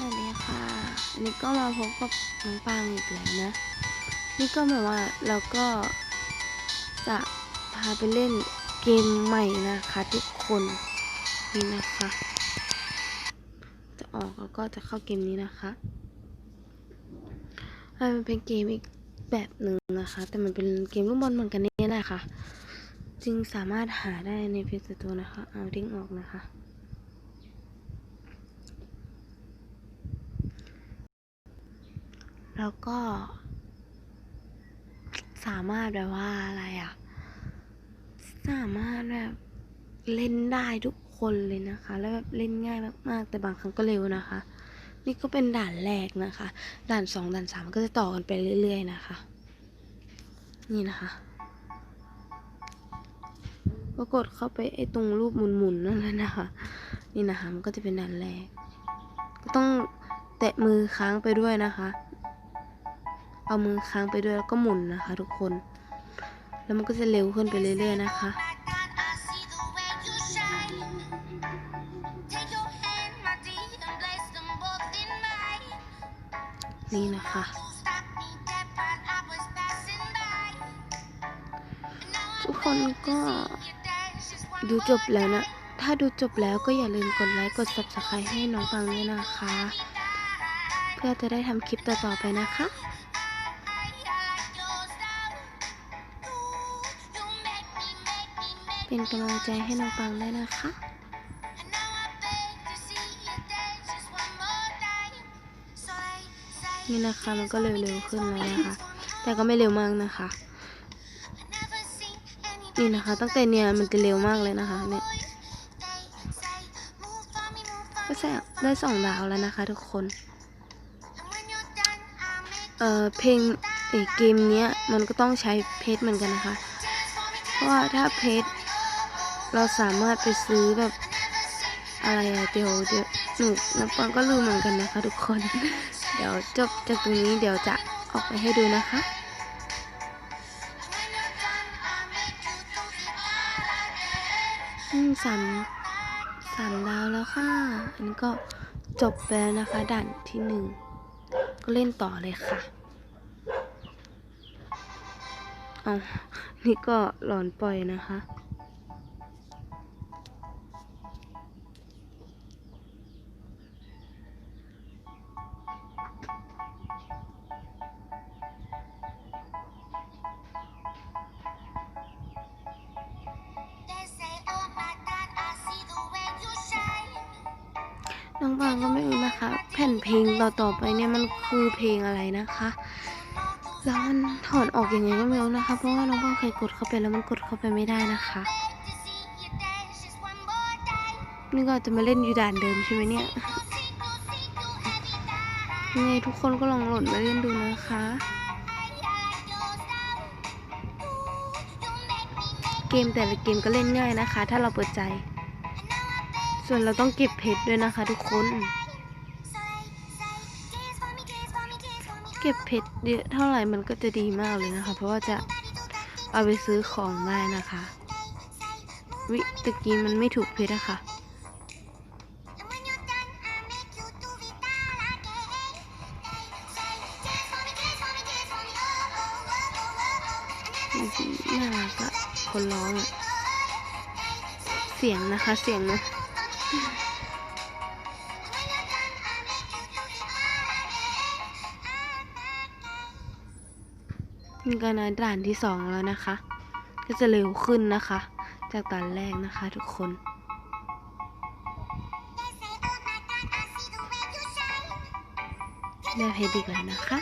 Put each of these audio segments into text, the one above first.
สวัสดีค่ะ อันนี้ก็มาพบกับน้องปางอีกแล้วนะ นี่ก็แบบว่าเราก็จะพาไปเล่นเกมใหม่นะคะทุกคนนี่นะคะ จะออกแล้วก็จะเข้าเกมนี้นะคะมันเป็นเกมอีกแบบหนึ่งนะคะ แต่มันเป็นเกมลูกบอลเหมือนกันนี่แหละค่ะ จึงสามารถหาได้ในเพจตัวนะคะ เอาทิ้งออกนะคะ แล้วก็ สามารถแบบว่าอะไรอะสามารถแบบเล่นได้ทุกคนเลยนะคะ แล้วแบบเล่นง่ายมากๆ แต่บางครั้งก็เร็วนะคะ นี่ก็เป็นด่านแรกนะคะ ด่านสองด่านสามก็จะต่อกันไปเรื่อย ๆ นะคะ นี่นะคะก็กดเข้าไปไอ้ตรงรูปหมุนๆนั่นแหละนะคะ นี่นะคะมันก็จะเป็นด่านแรก ก็ต้องแตะมือค้างไปด้วยนะคะ เอามือค้างไปด้วยแล้วก็หมุนนะคะ ทุกคน แล้วมันก็จะเร็วขึ้นไปเรื่อยๆนะคะ นี่นะคะทุกคนก็ดูจบแล้วนะ ถ้าดูจบแล้วก็อย่าลืมกดไลค์ กด subscribe ให้น้องฟังด้วยนะคะ เพื่อจะได้ทำคลิปต่อๆไปนะคะ เป็นกำลังใจให้น้องปังด้วยนะคะ นี่นะคะมันก็เร็วๆขึ้นแล้วนะคะ แต่ก็ไม่เร็วมากนะคะ นี่นะคะ ตั้งแต่เนี่ยมันจะเร็วมากเลยนะคะเนี่ยก็ใช่ได้สองดาวแล้วนะคะทุกคน เอ่อเพลงเอเกมเนี้ยมันก็ต้องใช้เพชรเหมือนกันนะคะ เพราะว่าถ้าเพชร เราสามารถไปซื้อแบบอะไรอะเดี๋ยวเดี๋ยวหนูน้ำปังก็ลืมเหมือนกันนะคะ ทุกคน เดี๋ยวจบจากตรงนี้เดี๋ยวจะออกไปให้ดูนะคะอืมสามสามดาวแล้วค่ะ อันนี้ก็จบไปแล้วนะคะด่านที่หนึ่งก็เล่นต่อเลยค่ะเอานี่ก็หลอนปล่อยนะคะ น้องบางก็ไม่รู้นะคะ แผ่นเพลงต่อต่อๆไปเนี่ยมันคือเพลงอะไรนะคะ แล้วมันถอนออกอยังไงก็ไม่รู้นะคะ เพราะว่าน้องบางเคยกดเข้าไปแล้วมันกดเข้าไปไม่ได้นะคะ นี่ก็จะมาเล่นอยู่ด่านเดิมใช่ไหมเนี่ยยังไงทุกคนก็ลองโหลดมาเล่นดูนะคะ เกมแต่ละเกมก็เล่นง่ายนะคะ ถ้าเราเปิดใจ ส่วนเราต้องเก็บเพชรด้วยนะคะทุกคน เก็บเพชรเยอะเท่าไหร่มันก็จะดีมากเลยนะคะ เพราะว่าจะเอาไปซื้อของได้นะคะ วิตะกี้มันไม่ถูกเพชรอะค่ะน่ารักอะคนร้องอะเสียงนะคะ เสียงนะ นี่ก็นะด่านที่สองแล้วนะคะ ก็จะเร็วขึ้นนะคะ จากด่านแรกนะคะทุกคนได้เพชรอีกแล้วนะคะ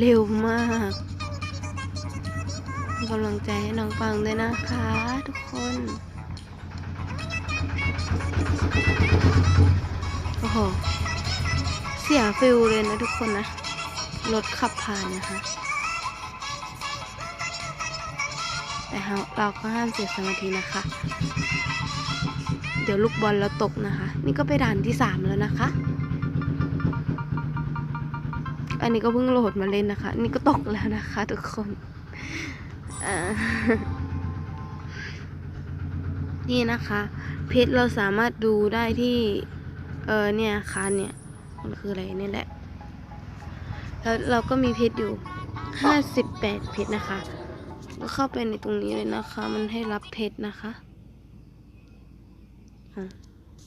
เร็วมากกำลังใจให้น้องฟังด้วยนะคะทุกคน โอ้โห เสียฟิลเลยนะทุกคนนะ รถขับผ่านนะคะ แต่เราก็ห้ามเสียสมาธินะคะ เดี๋ยวลูกบอลเราตกนะคะ นี่ก็ไปด่านที่สามแล้วนะคะ อันนี้ก็เพิ่งโหลดมาเล่นนะคะ นี่ก็ตกแล้วนะคะทุกคนนี่นะคะ เพชรเราสามารถดูได้ที่เออเนี่ยค่ะเนี่ยมันคืออะไรเนี่ยแหละ แล้วเราก็มีเพชรอยู่ห้าสิบแปดเพชรนะคะก็เข้าไปในตรงนี้เลยนะคะ มันให้รับเพชรนะคะอะ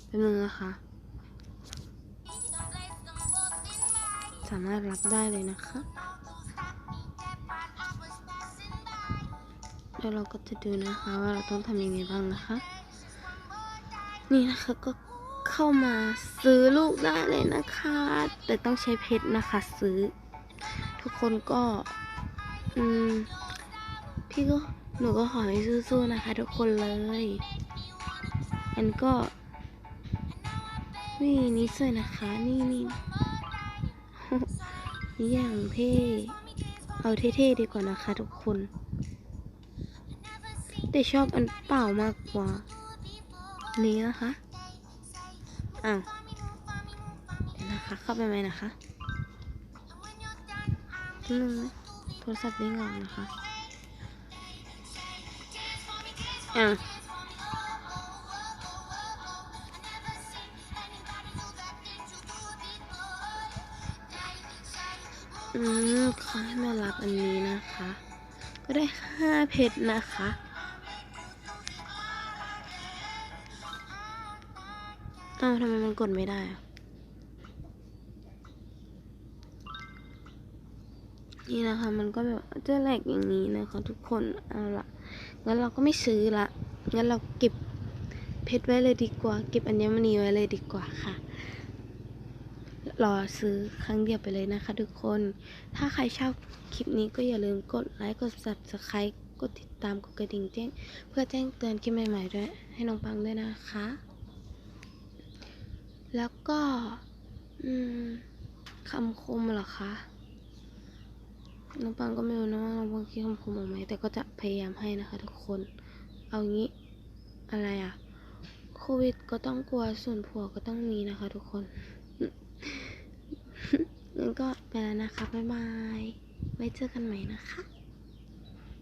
เป็นมืงนะคะ สามารถรับได้เลยนะคะแล้วเราก็จะดูนะคะว่าเราต้องทำยังไงบ้างนะคะ นี่นะคะก็เข้ามาซื้อลูกได้เลยนะคะ แต่ต้องใช้เพชรนะคะ ซื้อ ทุกคนก็ อืม พี่ก็หนูก็ขอให้สู้ๆนะคะ ทุกคนเลยอันก็ นี่นี่สวยนะคะ นี่นี่นี่ อย่างเท่เอาเท่ๆดีกว่านะคะทุกคน แต่ชอบอันเปล่ามากกว่า นี้นะคะอ้าวเดี๋ยวนะคะ เข้าไปไหมนะคะนึงนะโทรศัพท์ได้งอกนะคะอ้า อืมขอให้มารับอันนี้นะคะ ก็ได้ห้าเพชรนะคะ อ้าวทำไมมันกดไม่ได้อะนี่นะคะมันก็แบบจะแหลกอย่างนี้นะคะ ทุกคนเอาละงั้นเราก็ไม่ซื้อละงั้นเราเก็บเพชรไว้เลยดีกว่า เก็บอัญมณีไว้เลยดีกว่าค่ะ รอซื้อครั้งเดียวไปเลยนะคะทุกคน ถ้าใครชอบคลิปนี้ก็อย่าลืมกดไลค์ กด subscribe กดติดตาม กดกระดิ่งแจ้ง เพื่อแจ้งเตือนคลิปใหม่ๆด้วย ให้น้องปังด้วยนะคะ แล้วก็อืมคำคมเหรอคะ น้องปังก็ไม่รู้นะว่าน้องปังคิดคำคมออกไหม แต่ก็จะพยายามให้นะคะทุกคน เอางี้ อะไรอะโควิดก็ต้องกลัว ส่วนผัวก็ต้องมีนะคะทุกคน งั้นก็ไปแล้วนะคะ บ๊ายบาย ไว้เจอกันใหม่นะคะ